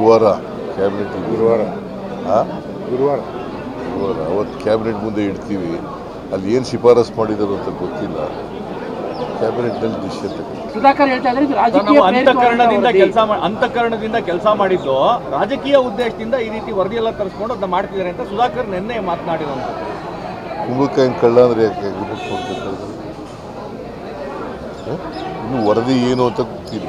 ಗುರುವಾರ ಕ್ಯಾಬಿನೆಟ್ ಗುರುವಾರ. ಹಾಂ ಗುರುವಾರ. ಗುರುವಾರ. ಅವತ್ತು ಕ್ಯಾಬಿನೆಟ್ ಮುಂದೆ ಇಡ್ತೀವಿ. ಅಲ್ಲಿ ಏನು ಶಿಫಾರಸ್ ಮಾಡಿದರು ಅಂತ ಗೊತ್ತಿಲ್ಲ. ಕ್ಯಾಬಿನೆಟ್ನಲ್ಲಿ ಡಿಸಿಷನ್ ತಗೊಳ್ಳಿ. ಸುಧಾಕರ್ ಹೇಳ್ತಾ ಇದ್ದಾರೆ ರಾಜಕೀಯ ಅಂತಃಕರಣದಿಂದ ಕೆಲಸ ಅಂತಃಕರಣದಿಂದ ಕೆಲಸ ಮಾಡಿದ್ದು ರಾಜಕೀಯ ಉದ್ದೇಶದಿಂದ ಈ ರೀತಿ ವರದಿ ಎಲ್ಲ ತರಿಸ್ಕೊಂಡು ಅದನ್ನ ಮಾಡ್ತಿದ್ದಾರೆ ಅಂತ ಸುಧಾಕರ್ ನಿನ್ನೆ ಮಾತನಾಡಿದಂತ ಕುಂಬಳಕಾಯಿ ಕಳ್ಳ ಅಂದ್ರೆ ಯಾಕೆ? ಇನ್ನು ವರದಿ ಏನು ಅಂತ ಗೊತ್ತಿಲ್ಲ.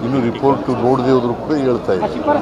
ಇನ್ನು ರಿಪೋರ್ಟ್ ನೋಡದೆ ಹೋದ್ರು ಕೂಡ ಹೇಳ್ತಾ ಇದೆ